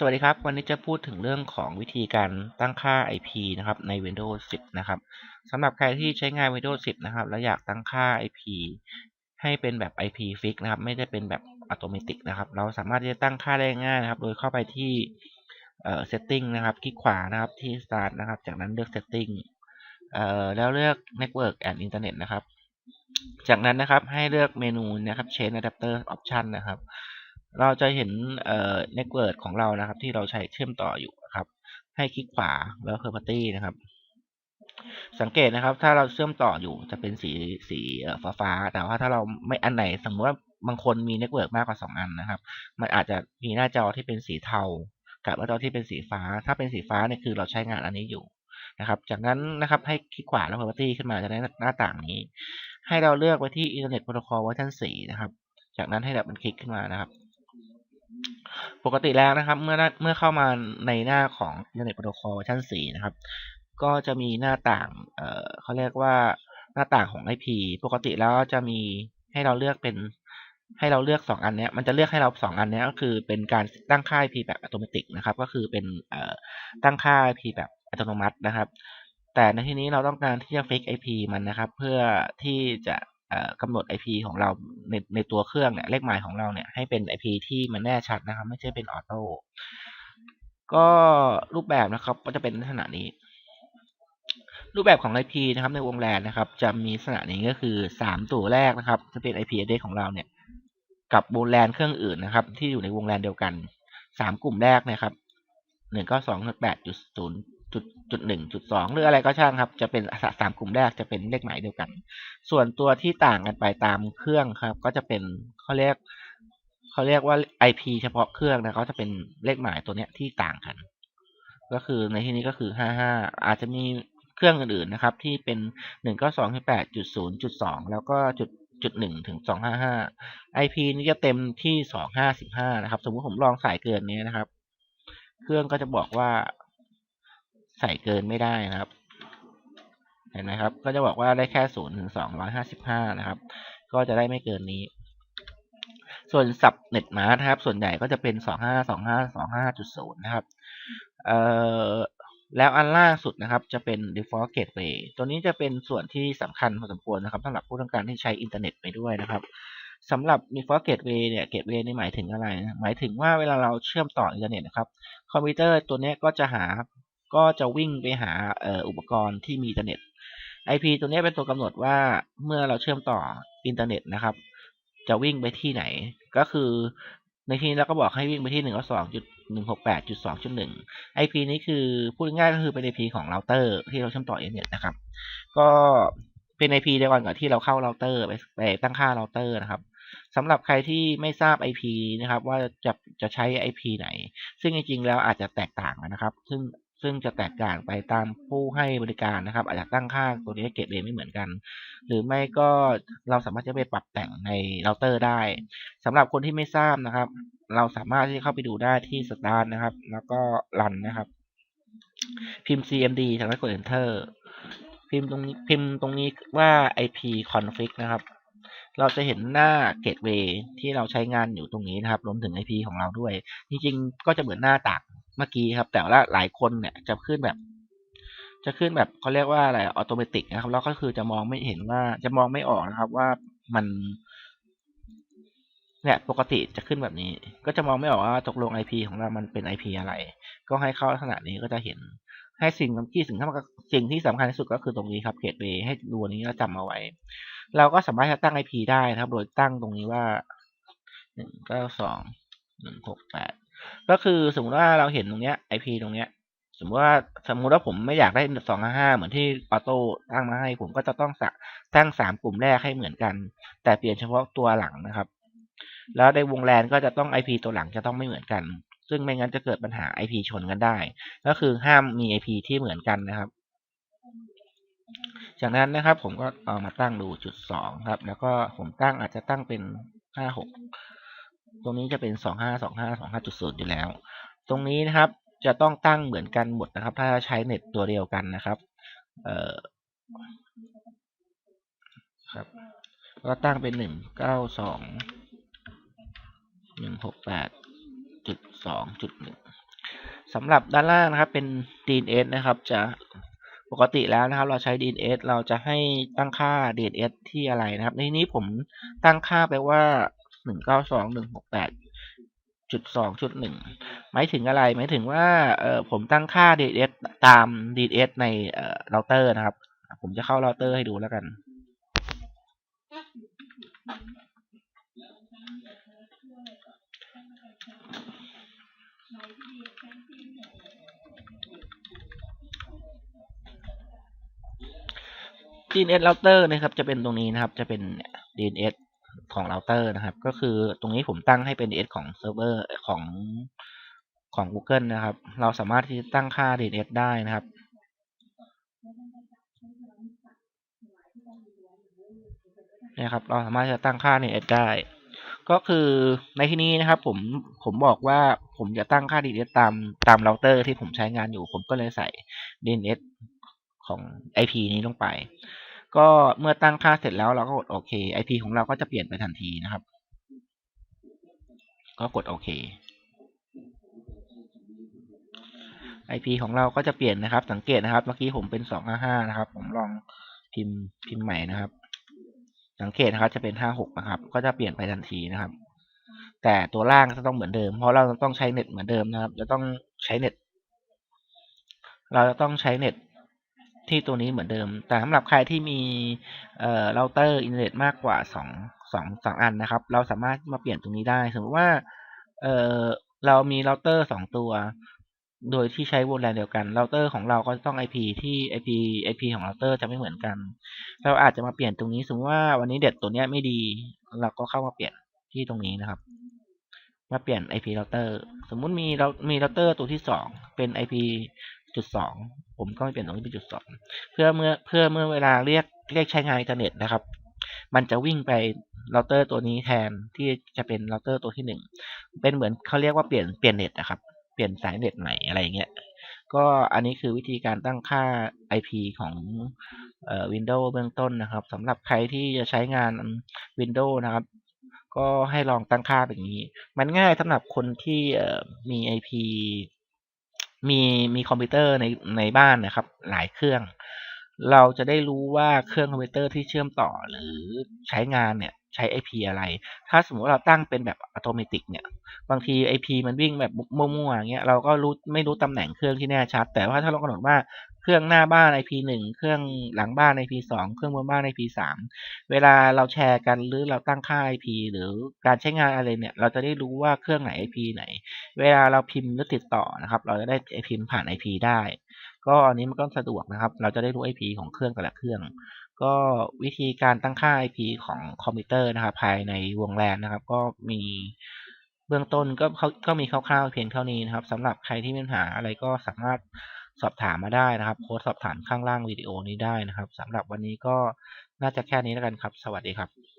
สวัสดีครับ วันนี้จะพูดถึงเรื่องของวิธีการตั้งค่า IP นะครับใน Windows 10 นะครับสำหรับใครที่ใช้งาน Windows 10 นะครับ แล้วอยากตั้งค่า IP ให้เป็นแบบ IP fix นะครับ ไม่ได้เป็นแบบอัตโนมัตินะครับ เราสามารถที่จะตั้งค่าได้ง่ายนะครับ โดยเข้าไปที่เอ่อ setting นะครับ คลิกขวานะครับที่ start นะครับ จากนั้นเลือก setting เอ่อแล้วเลือก network and internet นะครับ จากนั้นนะครับให้เลือกเมนูนะครับ change adapter option นะครับ เราจะเห็นเอ่อ network ของเรานะครับ ที่เราใช้เชื่อมต่ออยู่นะครับ ให้คลิกขวาแล้ว property นะครับ สังเกตนะครับ ถ้าเราเชื่อมต่ออยู่จะเป็นสีสีฟ้าฟ้า แต่ว่าถ้าเราไม่อันไหนสมมติว่าบางคนมีเน็ตเวิร์มากกว่าสองอันนะครับ มันอาจจะมีหน้าจอที่เป็นสีเทา กับหน้าจอที่เป็นสีฟ้า ถ้าเป็นสีฟ้าเนี่ยคือเราใช้งานอันนี้อยู่นะครับ จากนั้นนะครับให้คลิกขวาแล้ว property ขึ้นมาจะได้หน้าต่างนี้ ให้เราเลือกไว้ที่ Internet Protocol เวอร์ชัน4นะครับ จากนั้นให้ดับมันคลิกขึ้นมานะครับ กติแล้วนะครับ เมื่อเมื่อเข้ามาในหน้าของ Internet Protocol เวอร์ชัน4นะครับ ก็จะมีหน้าต่างเอ่อเขาเรียกว่าหน้าต่างของ IP ปกติแล้วจะมีให้เราเลือกเป็นให้เราเลือกสองอันนี้มันจะเลือกให้เราสองอันนี้ก็คือเป็นการตั้งค่า IP แบบอัตโนมัตินะครับ ก็คือเป็นเอ่อตั้งค่า IP แบบอัตโนมัตินะครับ แต่ในที่นี้เราต้องการที่จะ fix IP มันนะครับ เพื่อที่จะ กำหนด IP ของเราในในตัวเครื่องเนี่ยเลขหมายของเราเนี่ยให้เป็น IP ที่มันแน่ชัดนะครับ ไม่ใช่เป็นออโต้ก็รูปแบบนะครับก็จะเป็นลักษณะนี้ รูปแบบของ IP นะครับ ในวงแลนนะครับ จะมีลักษณะนี้ก็คือ 3 ตัวแรกนะครับ จะเป็น IP address ของเราเนี่ย กับวงแลนเครื่องอื่นนะครับ ที่อยู่ในวงแลนเดียวกัน 3 กลุ่มแรกนะครับ192.8.0 จุดจุดหนึ่งจุดสองหรืออะไรก็ช่างครับ จะเป็นสามกลุ่มแรกจะเป็นเลขหมายเดียวกัน ส่วนตัวที่ต่างกันไปตามเครื่องครับ ก็จะเป็นเขาเรียกเขาเรียกว่า IP เฉพาะเครื่องนะเขาจะเป็นเลขหมายตัวเนี้ยที่ต่างกัน ก็คือในที่นี้ก็คือห้าห้าอาจจะมีเครื่องอื่นๆนะครับ ที่เป็นหนึ่งก็สองแปดจุดศูนย์จุดสองแล้วก็จุดจุดหนึ่งถึงสองห้าห้า IP นี้จะเต็มที่สองห้าสิบห้านะครับ สมมติผมลองใส่เกินนี้นะครับ เครื่องก็จะบอกว่า ใส่เกินไม่ได้นะครับ เห็นไหมครับ ก็จะบอกว่าได้แค่ศูนย์ถึงสองร้อยห้าสิบห้านะครับ ก็จะได้ไม่เกินนี้ ส่วนสับเน็ตมาร์ครับ ส่วนใหญ่ก็จะเป็นสองห้าสองห้าสองห้าจุดศูนย์นะครับ เอ่อแล้วอันล่าสุดนะครับจะเป็น default gateway ตัวนี้จะเป็นส่วนที่สำคัญพอสมควรนะครับสำหรับผู้ต้องการที่ใช้อินเทอร์เน็ตไปด้วยนะครับสำหรับ default gateway เนี่ย gateway นี่หมายถึงอะไร หมายถึงว่าเวลาเราเชื่อมต่ออินเทอร์เน็ตนะครับ คอมพิวเตอร์ตัวนี้ก็จะหา ก็จะวิ่งไปหาอุปกรณ์ที่มีอินเทอร์เน็ต IP ตัวนี้เป็นตัวกำหนดว่าเมื่อเราเชื่อมต่ออินเทอร์เน็ตนะครับ จะวิ่งไปที่ไหน ก็คือในที่นี้เราก็บอกให้วิ่งไปที่หนึ่งสองจุดหนึ่งหกแปดจุดสองจุดหนึ่ง IP นี้คือพูดง่ายก็คือเป็น IP ของเราเตอร์ที่เราเชื่อมต่ออินเทอร์เน็ตนะครับ ก็เป็น IP เดียวกันกับที่เราเข้าเราเตอร์ไปไปตั้งค่าเราเตอร์นะครับสำหรับใครที่ไม่ทราบ IP นะครับ ว่าจะจะใช้ IP ไหน ซึ่งจริงๆแล้วอาจจะแตกต่างกันนะครับ ซึ่ง ซึ่งจะแตกต่างไปตามผู้ให้บริการนะครับ อาจจะตั้งค่าตัวนี้เกตเวไม่เหมือนกัน หรือไม่ก็เราสามารถจะไปปรับแต่งในเราเตอร์ได้สำหรับคนที่ไม่ทราบนะครับ เราสามารถที่จะเข้าไปดูได้ที่ Start นะครับ แล้วก็ Run นะครับ พิมพ์ cmd จากนั้นกด Enter พิมพ์ตรงนี้พิมพ์ตรงนี้ว่า ip config นะครับ เราจะเห็นหน้า gateway ที่เราใช้งานอยู่ตรงนี้นะครับ รวมถึง IP ของเราด้วย จริงๆ ก็จะเหมือนหน้าต่าง เมื่อกี้ครับ แต่ว่าหลายคนเนี่ยจะขึ้นแบบ จะขึ้นแบบเขาเรียกว่าอะไรออโตเมติกนะครับ แล้วก็คือจะมองไม่เห็นว่าจะมองไม่ออกนะครับ ว่ามันเนี่ยปกติจะขึ้นแบบนี้ ก็จะมองไม่ออกว่าตกลง IP ของเรามันเป็น IP อะไร ก็ให้เข้าลักษณะนี้ก็จะเห็น ให้สิ่งที่สิ่งที่สิ่งที่สำคัญที่สุดก็คือตรงนี้ครับเกตเวให้ดูนี้แล้วจำเอาไว้ เราก็สามารถจะตั้ง IP ได้นะครับ โดยตั้งตรงนี้ว่าหนึ่งเก้าสองหนึ่งหกแปด ก็คือสมมติว่าเราเห็นตรงเนี้ย IP ตรงเนี้ย สมมติว่าสมมติว่าผมไม่อยากได้สองห้าเหมือนที่ออโต้ตั้งมาให้ ผมก็จะต้องตั้งสามกลุ่มแรกให้เหมือนกัน แต่เปลี่ยนเฉพาะตัวหลังนะครับ แล้วในวงแลนก็จะต้อง IP ตัวหลังจะต้องไม่เหมือนกัน ซึ่งไม่งั้นจะเกิดปัญหา IP ชนกันได้ ก็คือห้ามมี IP ที่เหมือนกันนะครับ จากนั้นนะครับ ผมก็เอามาตั้งดูจุดสองครับ แล้วก็ผมตั้งอาจจะตั้งเป็นห้าหก ตรงนี้จะเป็นสองห้าสองห้าสองห้าจุดศูนย์อยู่แล้ว ตรงนี้นะครับจะต้องตั้งเหมือนกันหมดนะครับ ถ้าใช้เน็ตตัวเดียวกันนะครับเอ่อครับก็ตั้งเป็นหนึ่งเก้าสองหนึ่งหกแปดจุดสองจุดหนึ่งสำหรับด้านล่างนะครับเป็น DNS นะครับจะปกติแล้วนะครับ เราใช้ DNS เราจะให้ตั้งค่า DNS ที่อะไรนะครับ ในนี้ผมตั้งค่าไปว่า หนึ่งเก้าสองหนึ่งหกแปดจุดสองจุดหนึ่งหมายถึงอะไรหมายถึงว่าเออผมตั้งค่า DNS ตาม DNS ในเอ่อเราเตอร์นะครับ ผมจะเข้าเราเตอร์ให้ดูแล้วกัน DNS router นะครับ จะเป็นตรงนี้นะครับ จะเป็น DNS ของ router นะครับ ก็คือตรงนี้ผมตั้งให้เป็น DNS ของเซิร์ฟเวอร์ของของ Google นะครับ เราสามารถที่จะตั้งค่า DNS ได้นะครับนี่ครับ เราสามารถจะตั้งค่า DNS ได้ ก็คือในที่นี้นะครับ ผมผมบอกว่าผมจะตั้งค่า DNS ตามตามเราเตอร์ที่ผมใช้งานอยู่ ผมก็เลยใส่ DNS ของ IP นี้ลงไป ก็เมื่อตั้งค่าเสร็จแล้วเราก็กดโอเค IP ของเราก็จะเปลี่ยนไปทันทีนะครับ ก็กดโอเค IP ของเราก็จะเปลี่ยนนะครับ สังเกตนะครับ เมื่อกี้ผมเป็นสองห้าห้านะครับ ผมลองพิมพ์พิมพ์ใหม่นะครับ สังเกตนะครับ จะเป็นห้าหกนะครับ ก็จะเปลี่ยนไปทันทีนะครับ แต่ตัวล่างจะต้องเหมือนเดิม เพราะเราต้องใช้เน็ตเหมือนเดิมนะครับ จะต้องใช้เน็ต เราจะต้องใช้เน็ต ที่ตัวนี้เหมือนเดิม แต่สำหรับใครที่มีเอ่อเราเตอร์อินเทอร์เน็ตมากกว่าสองสองสองอันนะครับ เราสามารถมาเปลี่ยนตรงนี้ได้ สมมติว่าเอ่อเรามีเราเตอร์สองตัว โดยที่ใช้วงแลนเดียวกันเราเตอร์ของเราก็ต้อง IP ที่ IP IP ของเราเตอร์จะไม่เหมือนกัน เราอาจจะมาเปลี่ยนตรงนี้ สมมติว่าวันนี้เด็ดตัวเนี้ยไม่ดี เราก็เข้ามาเปลี่ยนที่ตรงนี้นะครับ มาเปลี่ยน IP เราเตอร์สมมุติมีเรามีเราเตอร์ตัวที่สองเป็น IP จุดสองผมก็เปลี่ยนตรงนี้เป็นจุดสองเพื่อเมื่อเพื่อเมื่อเวลาเรียกเรียกใช้งานอินเทอร์เน็ตนะครับ มันจะวิ่งไปเราเตอร์ตัวนี้แทนที่จะเป็นเราเตอร์ตัวที่หนึ่งเป็นเหมือนเขาเรียกว่าเปลี่ยนเปลี่ยนเน็ตนะครับ เปลี่ยนสายเน็ตใหม่อะไรอย่างเงี้ยก็อันนี้คือวิธีการตั้งค่า IP ของเอ่อ Windows เบื้องต้นนะครับสำหรับใครที่จะใช้งาน Windows นะครับ ก็ให้ลองตั้งค่าแบบนี้ มันง่ายสำหรับคนที่เอ่อมี IP มีมีคอมพิวเตอร์ในในบ้านนะครับ หลายเครื่อง เราจะได้รู้ว่าเครื่องคอมพิวเตอร์ที่เชื่อมต่อหรือใช้งานเนี่ยใช้ IP อะไร ถ้าสมมติเราตั้งเป็นแบบอัตโนมัติเนี่ย บางที IP มันวิ่งแบบมั่วๆอย่างเงี้ย เราก็รู้ไม่รู้ตำแหน่งเครื่องที่แน่ชัด แต่ว่าถ้าเรากำหนดว่า ครื่องหน้าบ้าน IP หนึ่งเครื่องหลังบ้าน IP สองเครื่องบนบ้าน IP สามเวลาเราแชร์กันหรือเราตั้งค่า IP หรือการใช้งานอะไรเนี่ย เราจะได้รู้ว่าเครื่องไหน IP ไหน เวลาเราพิมพ์หรือติดต่อนะครับ เราจะได้พิมพ์ผ่าน IP ได้ ก็อันนี้มันก็สะดวกนะครับ เราจะได้รู้ IP ของเครื่องแต่ละเครื่อง ก็วิธีการตั้งค่า IP ของคอมพิวเตอร์นะครับ ภายในวงแลนนะครับ ก็มีเบื้องต้นก็เขาก็มีคร่าวๆเพียงเท่านี้นะครับสำหรับใครที่มีปัญหาอะไรก็สามารถ สอบถามมาได้นะครับ โค้ดสอบถามข้างล่างวิดีโอนี้ได้นะครับสำหรับวันนี้ก็น่าจะแค่นี้แล้วกันครับ สวัสดีครับ